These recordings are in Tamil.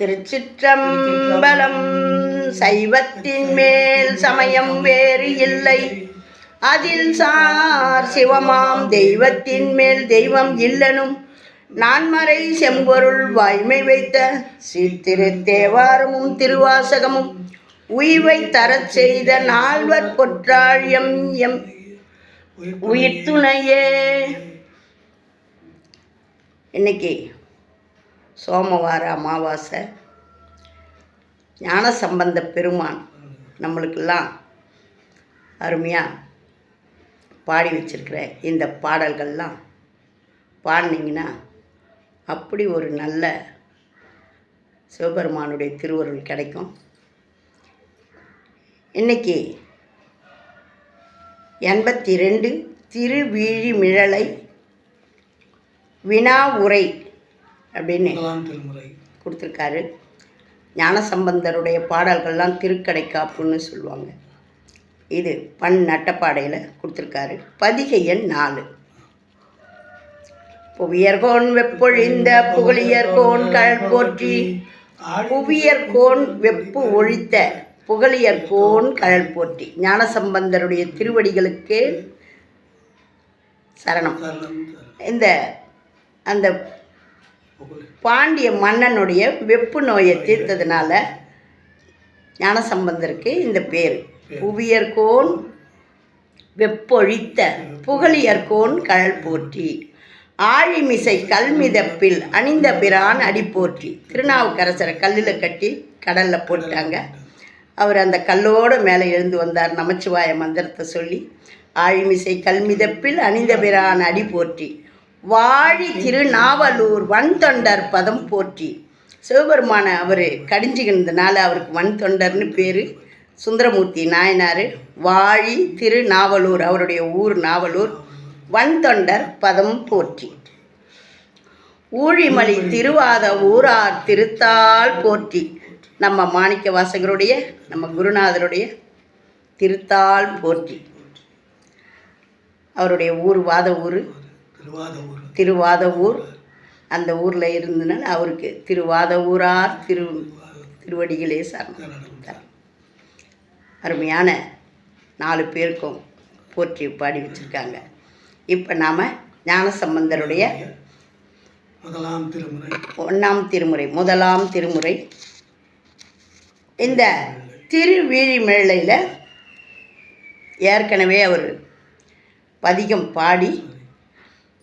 திருச்சிற்றம்பலம் சைவத்தின் மேல் சமயம் வேறு இல்லை. அதில் சார் சிவமாம் தெய்வத்தின் மேல் தெய்வம் இல்லனும் நான்மறை செம்பொருள் வாய்மை வைத்த சீர்திரு தேவாரமும் திருவாசகமும் உய்வை தரச் செய்த நால்வர் பொற்றாழியம் எம் உயிர் துணையே இன்னைக்கு சோமவார அமாவாசை ஞானசம்பந்த பெருமான் நம்மளுக்கெல்லாம் அருமையாக பாடி வச்சிருக்கிற இந்த பாடல்கள்லாம் பாடினீங்கன்னா அப்படி ஒரு நல்ல சிவபெருமானுடைய திருவருள் கிடைக்கும். இன்னைக்கு எண்பத்தி ரெண்டு திருவிழிமிழலை வினா உரை அப்படின்னு திருமுறை. கொடுத்துருக்காரு. ஞானசம்பந்தருடைய பாடல்கள்லாம் திருக்கடைக்காப்புன்னு சொல்லுவாங்க. இது பண் நட்டப்பாடையில் கொடுத்துருக்காரு. பதிகை எண் நாலு. புவியர்கோன் வெப்பொழிந்த புகழியர்கோன் கழல் போற்றி புவியர்கோன் வெப்பு ஒழித்த புகழியர்கோன் கழல் போற்றி. ஞானசம்பந்தருடைய திருவடிகளுக்கு சரணம். இந்த அந்த. பாண்டிய மன்னனுடைய வெப்பு நோயை தீர்த்ததுனால ஞானசம்பந்தருக்கு இந்த பேர். புவியர்கோன் வெப்பொழித்த புகழியர்கோன் கழல் போற்றி. ஆழிமிசை கல்மிதப்பில் அணிந்த பிரான் அடி போற்றி. திருநாவுக்கரசரை கல்லில் கட்டி கடலில் போட்டாங்க. அவர் அந்த கல்லோடு மேலே எழுந்து வந்தார் நமச்சிவாய மந்திரத்தை சொல்லி. ஆழிமிசை கல்மிதப்பில் அணிந்த பிரான் அடி போற்றி. வாழி திருநாவலூர் வன்தொண்டர் பதம் போற்றி. சிவபெருமான அவர் கடிஞ்சுக்கினதுனால அவருக்கு வன்தொண்டர்னு பேர். சுந்தரமூர்த்தி நாயனார் வாழி திருநாவலூர் அவருடைய ஊர் நாவலூர் வன்தொண்டர் பதம் போற்றி. ஊழிமலி திருவாத ஊரார் திருத்தாள் போற்றி. நம்ம மாணிக்க வாசகருடைய நம்ம குருநாதருடைய திருத்தாள் போற்றி. அவருடைய ஊர் வாத ஊர் திருவாதூர் திருவாத ஊர் அந்த ஊரில் இருந்தனால அவருக்கு திருவாத ஊரார் திரு திருவடிகளே சரணம். சரணம். அருமையான நாலு பேருக்கும் போற்றி பாடி வச்சுருக்காங்க. இப்போ நாம் ஞானசம்பந்தருடைய முதலாம் திருமுறை. ஒன்றாம் திருமுறை முதலாம் திருமுறை. இந்த திருவிழிமிழையில் ஏற்கனவே அவர் பதிகம் பாடி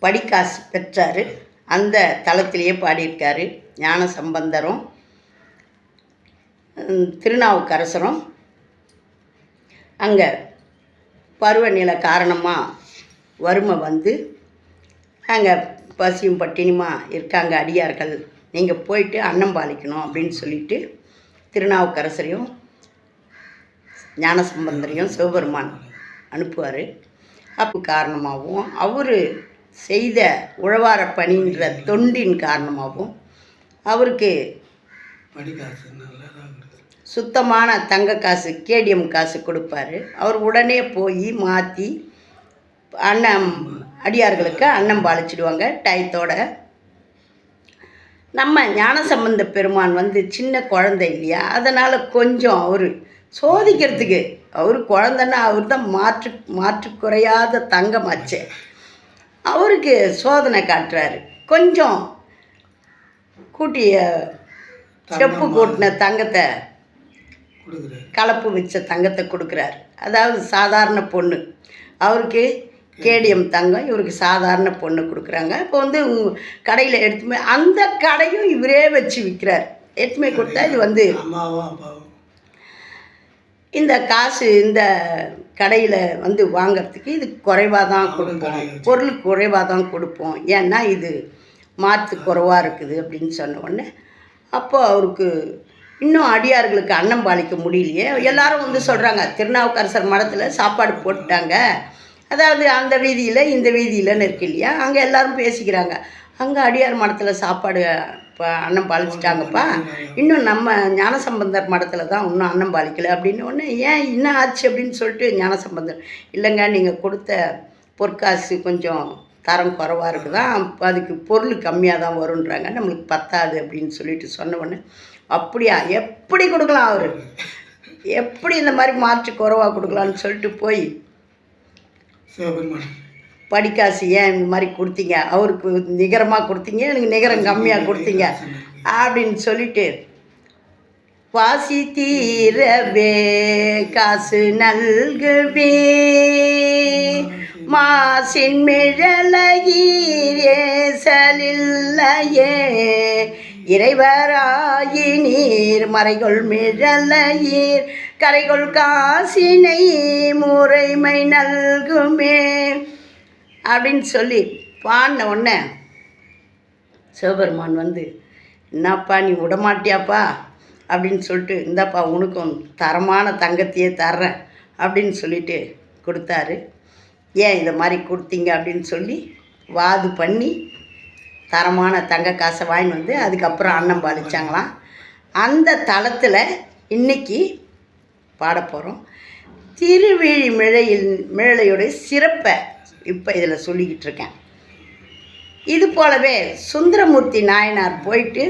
படிக்காசு பெற்றார். அந்த தளத்திலேயே பாடியிருக்காரு. ஞான சம்பந்தரும் திருநாவுக்கரசரும். அங்கே பருவநிலை காரணமாக வறுமை வந்து அங்கே பசியும் பட்டினியுமா இருக்காங்க அடியார்கள். நீங்கள் போயிட்டு அன்னம் பாலிக்கணும் அப்படின்னு சொல்லிட்டு திருநாவுக்கரசரையும் ஞானசம்பந்தரையும் சிவபெருமான் அனுப்புவார். அப்போ காரணமாகவும் அவர் செய்த உழவார பணின்ற தொண்டின் காரணமாகவும் அவருக்கு சுத்தமான தங்க காசு கேடிஎம் காசு கொடுப்பாரு. அவர் உடனே போய் மாற்றி அன்னம் அடியார்களுக்கு அன்னம் பாலிச்சிடுவாங்க டயத்தோட. நம்ம ஞானசம்பந்த பெருமான் வந்து சின்ன குழந்தை இல்லையா? அதனால் கொஞ்சம் அவர் சோதிக்கிறதுக்கு அவர் குழந்தைன்னா அவர் தான் மாற்று மாற்று குறையாத தங்கமாச்சே. அவருக்கு சோதனை காட்டுறாரு. கொஞ்சம் கூட்டிய செப்பு கூட்டின தங்கத்தை கலப்பு வச்ச தங்கத்தை கொடுக்குறாரு. அதாவது சாதாரண பொண்ணு. அவருக்கு கேடிஎம் தங்கம் இவருக்கு சாதாரண பொண்ணு கொடுக்குறாங்க. இப்போ வந்து கடையில் எடுத்துமே அந்த கடையும் இவரே வச்சு விற்கிறார். எடுத்துமே கொடுத்தா இது வந்து இந்த காசு இந்த கடையில் வந்து வாங்குறதுக்கு இது குறைவாக தான் கொடுப்போம். பொருள் குறைவாக தான் கொடுப்போம். ஏன்னா இது மாற்று குறைவாக இருக்குது அப்படின்னு சொன்ன உடனே அப்போ அவருக்கு இன்னும் அடியார்களுக்கு அன்னம் பாலிக்க முடியலையே. எல்லாரும் வந்து சொல்கிறாங்க திருநாவுக்கரசர் மடத்தில் சாப்பாடு போட்டாங்க அதாவது அந்த வீதியில் இந்த வீதியிலன்னு இருக்கு இல்லையா? அங்கே எல்லாரும் பேசிக்கிறாங்க. அங்கே அடியார் மடத்தில் சாப்பாடு இப்போ அன்னம் பாலிச்சிட்டாங்கப்பா. இன்னும் நம்ம ஞானசம்பந்தர் மடத்தில் தான் இன்னும் அன்னம் பாலிக்கல. அப்படின்னு ஒன்று ஏன் என்ன ஆச்சு? அப்படின்னு சொல்லிட்டு ஞானசம்பந்தர் இல்லைங்க நீங்கள் கொடுத்த பொற்காசு கொஞ்சம் தரம் குறவாக இருக்குதான் அதுக்கு பொருள் கம்மியாக தான் வருன்றாங்க நம்மளுக்கு பத்தாது. அப்படின்னு சொல்லிட்டு சொன்ன உடனே அப்படியா? எப்படி கொடுக்கலாம் அவர்? எப்படி இந்த மாதிரி மாற்றி குறவாக கொடுக்கலான்னு சொல்லிட்டு போய் சிவபெருமான் படிக்காசு ஏன் இந்த மாதிரி கொடுத்தீங்க? அவருக்கு நிகரமாக கொடுத்தீங்க? எனக்கு நிகரம் கம்மியாக கொடுத்தீங்க? அப்படின்னு சொல்லிட்டு வாசி தீரவே காசு நல்குவே. மாசின் மிழலையேசலில்லையே இறைவராயி நீர் மறைகொள் மிழலையீர் கரைகொள் காசினை முறைமை நல்குமே. அப்படின்னு சொல்லி பாடின உடனே சிவபெருமான் வந்து என்னப்பா நீ விடமாட்டியாப்பா? அப்படின்னு சொல்லிட்டு இந்தாப்பா உனக்கும் தரமான தங்கத்தையே தர்றேன் அப்படின்னு சொல்லிட்டு கொடுத்தாரு. ஏன் இதை மாதிரி கொடுத்தீங்க? அப்படின்னு சொல்லி வாது பண்ணி தரமான தங்க காசை வாங்கி வந்து அதுக்கப்புறம் அன்னம் பாலிச்சாங்களாம். அந்த தளத்தில் இன்னைக்கு பாட போகிறோம் திருவிழி மிழையில் மிழையுடைய சிறப்பை இப்போ இதில் சொல்லிக்கிட்டு இருக்கேன். இது போலவே சுந்தரமூர்த்தி நாயனார் போயிட்டு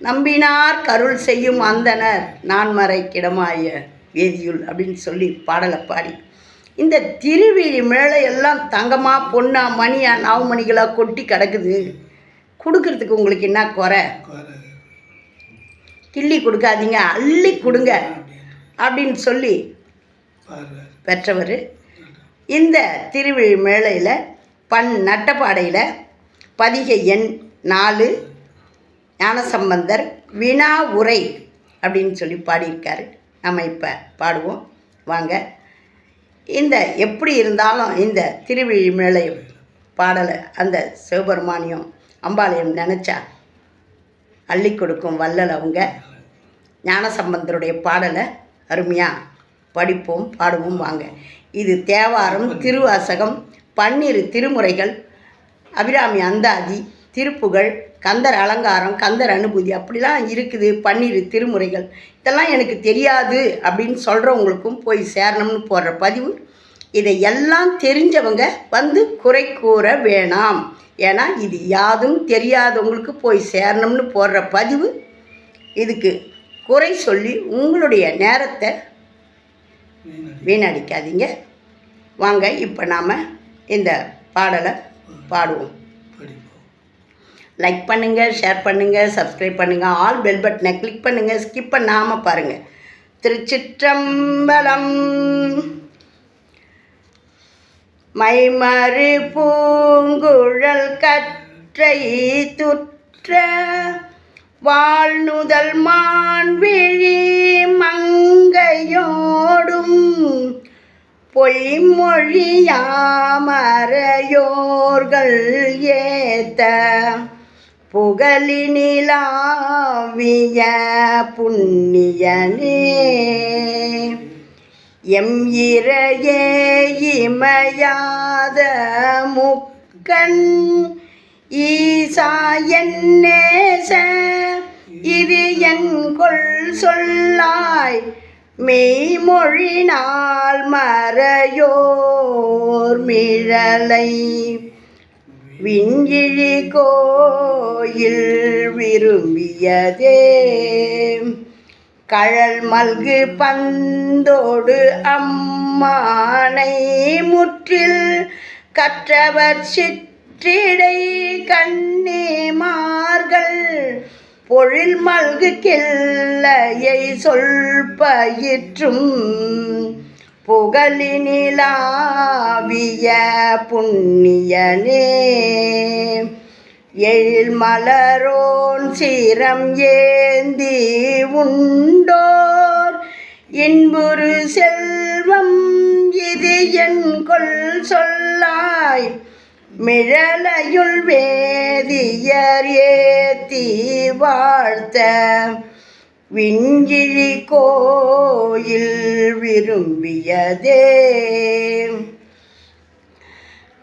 நம்பினார் கருள் செய்யும் அந்தனர் நான்மறை கிடமாய வேதியுள் அப்படின்னு சொல்லி பாடலை பாடி. இந்த திருவிழி மேலே எல்லாம் தங்கமா பொண்ணா மணியா நாவுமணிகளாக கொட்டி கிடக்குது. கொடுக்கறதுக்கு உங்களுக்கு என்ன குறை? கிள்ளி கொடுக்காதீங்க அள்ளி கொடுங்க அப்படின்னு சொல்லி பெற்றவர் இந்த திருவிழி மேளையில் பண் நட்டப்பாடையில் பதிகை எண் நாலு ஞானசம்பந்தர் வினா உரை அப்படின்னு சொல்லி பாடியிருக்காரு. நம்ம இப்போ பாடுவோம். வாங்க. இந்த எப்படி இருந்தாலும் இந்த திருவிழி மேளை பாடலை அந்த சிவபெருமானியம் அம்பாளையம் நினச்சா அள்ளி கொடுக்கும் வல்லல் அவங்க. ஞானசம்பந்தருடைய பாடலை அருமையாக படிப்போம் பாடுவோம் வாங்க. இது தேவாரம் திருவாசகம் பன்னிரு திருமுறைகள் அபிராமி அந்தாதி திருப்புகழ் கந்தர் அலங்காரம் கந்தர் அனுபூதி அப்படிலாம் இருக்குது பன்னிரு திருமுறைகள். இதெல்லாம் எனக்கு தெரியாது அப்படின்னு சொல்கிறவங்களுக்கும் போய் சேரணும்னு போடுற பதிவு. இதை எல்லாம் தெரிஞ்சவங்க வந்து குறை கூற வேணாம். ஏன்னா இது யாதும் தெரியாதவங்களுக்கு போய் சேரணும்னு போடுற பதிவு. இதுக்கு குறை சொல்லி உங்களுடைய நேரத்தை வீணடிக்காதீங்க. வாங்க இப்போ நாம் இந்த பாடலை பாடுவோம். லைக் பண்ணுங்கள் ஷேர் பண்ணுங்கள் சப்ஸ்கிரைப் பண்ணுங்கள் ஆல் பெல் பட்டனை கிளிக் பண்ணுங்கள் ஸ்கிப் பண்ணாமல் பாருங்கள் திருச்சிற்றம்பலம் மைமறு பூங்குழல் கற்றை துற்ற வாழ்நுதல் மான்விழி மங்கையோடும் பொய்மொழியாமறையோர்கள் ஏத்த புகழினிலாவிய புண்ணியனே. எம் இறையே இமையாத முக்கண் ஈசா என்னேச இது என் கொள் சொல்லாய். மெய்மொழினால் மறையோர் மிழலை. விஞ்சிழி கோயில் விரும்பியதே. கழல் மல்கு பந்தோடு அம்மானை முற்றில் கற்றவர் சிற்றிடை கண்ணேமா பொழில் மல்கு கிள்ளையை சொல் பயிற்றும் புகழினிலாவிய புண்ணியனே எழில் மலரோன் சீரம் ஏந்தி உண்டோர். இன்புறு செல்வம் இது என் கொள் சொல்லாய். மிழலையுள் வேதியர் ஏத்தி வாழ்த்த விஞ்சிழி கோயில் விரும்பியதே.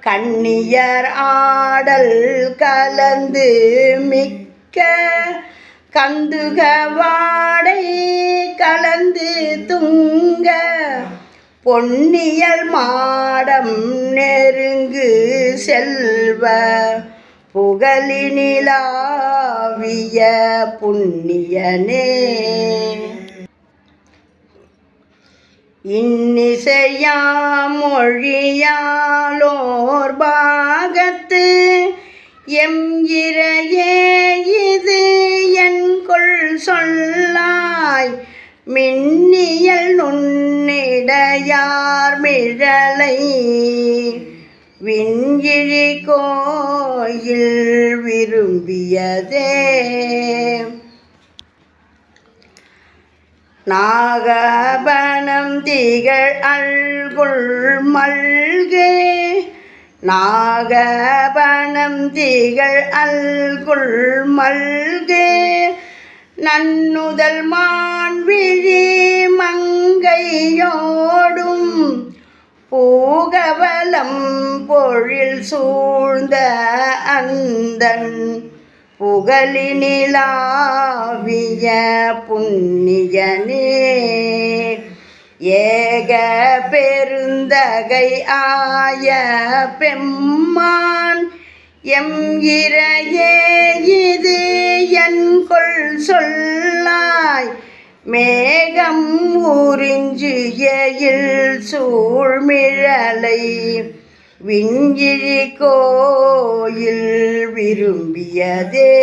கண்ணியர் ஆடல் கலந்து மிக்க கந்துக வாடை கலந்து துங்க பொன்னியல் மாடம் நெருங்கு செல்வ புகழினிலாவிய புண்ணியனே. இன்னிசையா மொழியாலோர் பாகத்து எம் இறையே இது என் கொள் சொல்லாய் மின்னியல் நுண்ணிடையார் மிழலை விண்கிழி கோயில் விரும்பியதே. நாகபணம் திகழ் அல்குள் மல்கே நாகபணம் திகழ் அல்குள் மல்கே நன்னுதல் மான்விழி மங்கையோடும் பூகவலம் பொழில் சூழ்ந்த அந்தன் புகழினிலாவிய புண்ணியனே. ஏக பெருந்தகை ஆய பெம்மான் எம் இறையே இது என் கொள் சொல்லாய். மேகம் உறிஞ்சு எயில் சூழ்மிழலை விஞ்சிழி கோயில் விரும்பியதே.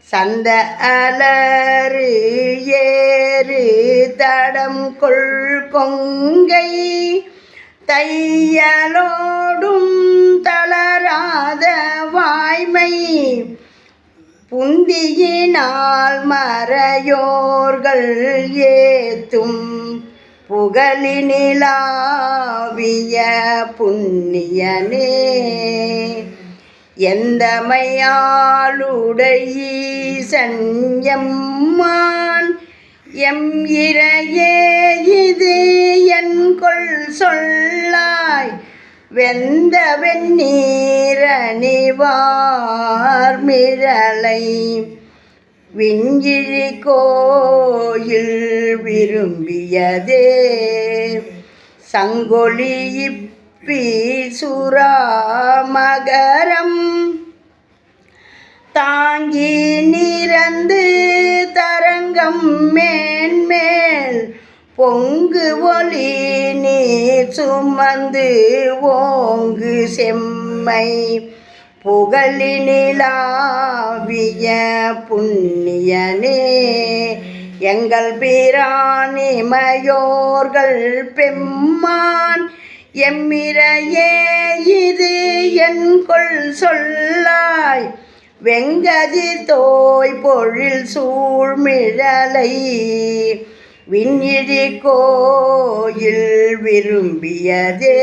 சந்த அலறு ஏறு தடம் கொள் கொங்கை தையலோடும் தளராத வாய்மை புந்தியினால் மறையோர்கள் ஏத்தும் புகழினிலாவிய புண்ணியனே. எந்தமையாளுடையீசன் எம்மான் எம் இறையே இது என் கொள் சொல்லாய். வெந்த வெந்நீரணிவார் மிழலை விஞ்சிழி கோயில் விரும்பியதே. சங்கொலி இப்பி சுராமகரம் தாங்கி நிறந்து தரங்கம் மேன் பொங்கு ஒளி நீ சுமந்து ஓங்கு செம்மை. புகழினிலாவிய புண்ணியனே எங்கள் பிராணிமயோர்கள் பெம்மான். எம்மிரையே இது என் கொள் சொல்லாய். வெங்கதி தோய் பொழில் சூழ்மிழலை. விண்ணிழி கோயில் விரும்பியதே.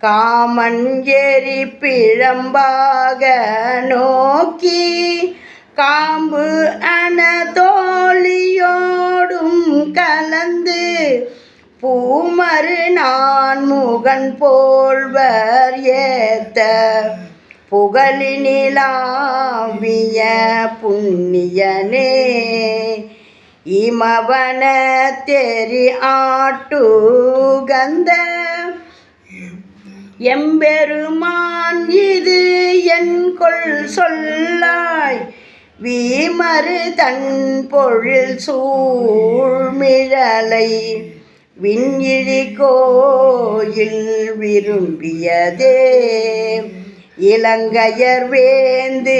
காமன் எரி பிழம்பாக நோக்கி காம்பு அனதோழியோடும் கலந்து பூமரு நான் முகன் போல்வர் ஏத்த புகழினிலாவிய புண்ணியனே. இமவன தெரி ஆட்டு கந்த எம்பெருமான் இது என் கொள் சொல்லாய். வீமறு தன் பொழில் சூழ்மிழலை. விண்ணிழி கோயில் விரும்பியதே. இளங்கையர் வேந்து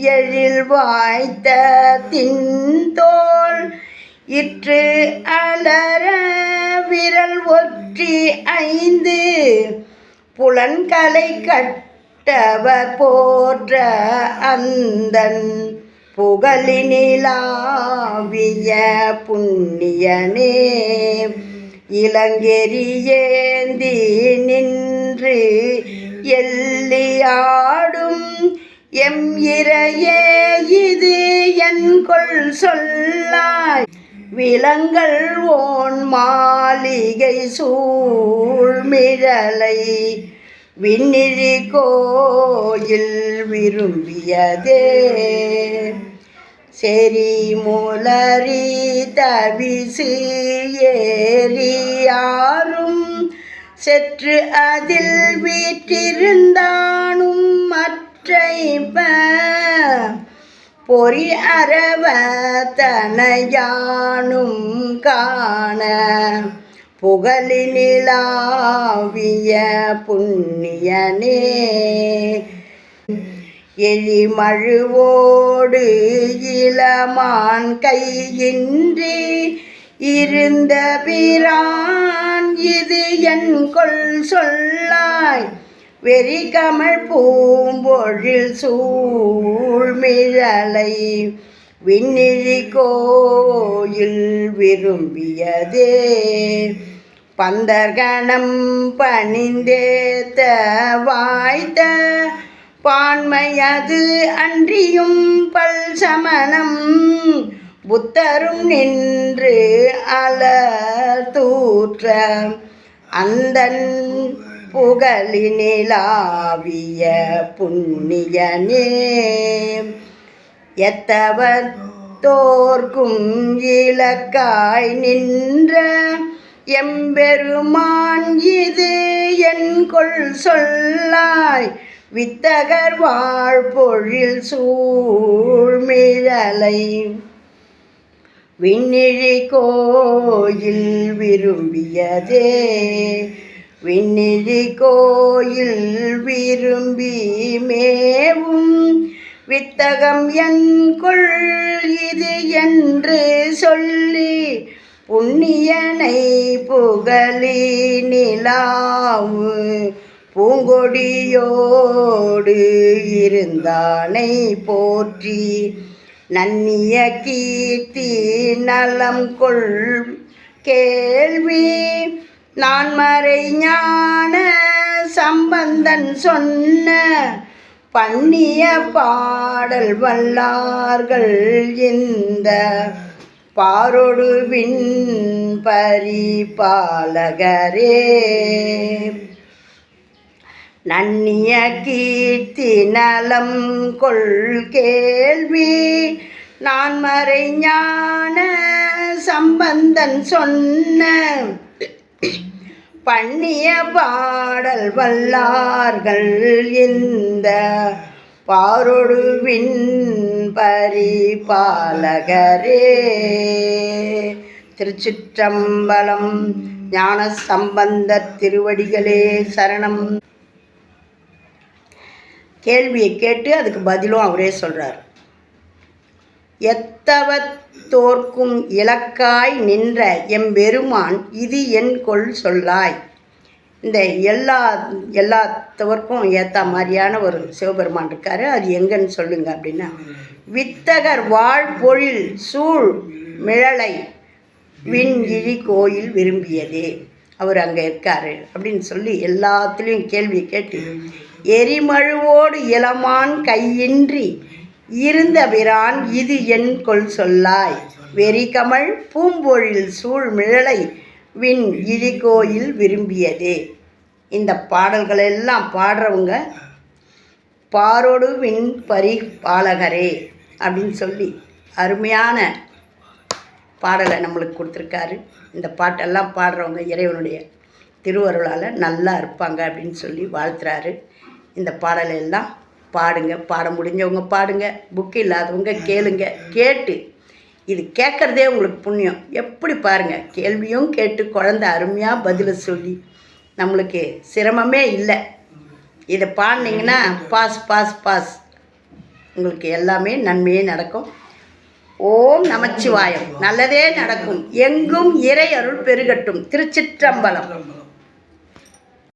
எழில் வாய்த்த தின்தோல் இற்று அலர விரல் ஒற்றி ஐந்து. புலன்களை கட்டவர் போற்ற அந்தன் புகழினிலாவிய புண்ணியனே. இளங்கெறியேந்தி நின்று எல்லியாடும் எம் இறையே இது என் கொள் சொல்லாய். விலங்கள் ஓன் மாளிகை சூழ்மிழலை விண்ணிழி கோயில் விரும்பியதே. செரி முலரி தவிசு ஏறியாரும் செற்று அதில் வீற்றிருந்தானும் மற்றைப்ப பொறி அரவ தனையானும் காண. புகழினிலாவிய புண்ணியனே. எலிமழுவோடு இளமான் கையின்றி இருந்த பிரான் இது என் கொள் சொல்லாய். வெறி கமல் பூம்பொழில் சூழ்மிழலை விண்ணிழி கோயில் விரும்பியதே. பந்தர்கணம் பணிந்தேத்த வாய்த்த பான்மையது அன்றியும் பல் சமணம் புத்தரும் நின்று அலர் தூற்ற அந்தன் புகழினிலாவிய புண்ணியனே. எத்தவர் தோர்க்கும் இலக்காய் நின்ற எம்பெருமான் இது என் கொள் சொல்லாய். வித்தகர் வாழ்பொழில் சூழ்மிழலை விண்ணிழி கோயில் விரும்பியதே. விண்ணிழி கோயில் விரும்பி மேவும் வித்தகம் என் கொள் இது என்று சொல்லி புண்ணியனை புகழி நிலாவு பூங்கொடியோடு இருந்தானை போற்றி நன்னிய கீர்த்தி நலம் கொள் கேள்வி. நான் மறை ஞான சம்பந்தன் சொன்ன பண்ணிய பாடல் வல்லார்கள் இந்த பாரொடுவின் பரிபாலகரே. நன்னிய கீர்த்தி நலம் கொள் கேள்வி. நான் மறைஞான சம்பந்தன் சொன்ன பண்ணிய பாடல் வல்லார்கள் இந்த பாரொடுவின் பரிபாலகரே திருச்சிற்றம்பலம் ஞான சம்பந்த திருவடிகளே சரணம். கேள்வியை கேட்டு அதுக்கு பதிலும் அவரே சொல்கிறார் எத்தவத் தோற்கும் இலக்காய் நின்ற எம்பெருமான் இது என் கொள் சொல்லாய். இந்த எல்லா எல்லாத்தவர்க்கும் ஏற்ற மாதிரியான ஒரு சிவபெருமான் இருக்கார். அது எங்கன்னு சொல்லுங்க அப்படின்னா வித்தகர் வாழ்பொழில் சூழ் மிழலை விண் இழி கோயில் விரும்பியதே. அவர் அங்கே இருக்காரு அப்படின்னு சொல்லி எல்லாத்துலேயும் கேள்வி கேட்டு எரிமழுவோடு இளமான் கையின்றி இருந்தபிரான் இது என் கொள் சொல்லாய். வெறிகமழ் பூம்பொழில் சூழ்மிழலை விண் இழிகோயில் விரும்பியதே இந்த பாடல்களெல்லாம் பாடுறவங்க பாரோடு விண் பரி பாலகரே அப்படின்னு சொல்லி அருமையான பாடலை நம்மளுக்கு கொடுத்துருக்காரு. இந்த பாட்டெல்லாம் பாடுறவங்க இறைவனுடைய திருவருளால் நல்லா இருப்பாங்க அப்படின்னு சொல்லி வாழ்த்துறாரு. இந்த பாடலை எல்லாம் பாடுங்க. பாட முடிஞ்சவங்க பாடுங்க. புக்கு இல்லாதவங்க கேளுங்க. கேட்டு இது கேட்குறதே உங்களுக்கு புண்ணியம். எப்படி பாருங்கள் கேள்வியும் கேட்டு குழந்த அருமையாக பதிலை சொல்லி நம்மளுக்கு சிரமமே இல்லை. இதை பாடினீங்கன்னா பாஸ் பாஸ் பாஸ். உங்களுக்கு எல்லாமே நன்மையே நடக்கும். ஓம் நமச்சிவாயம். நல்லதே நடக்கும். எங்கும் இறை அருள் பெருகட்டும். திருச்சிற்றம்பலம்.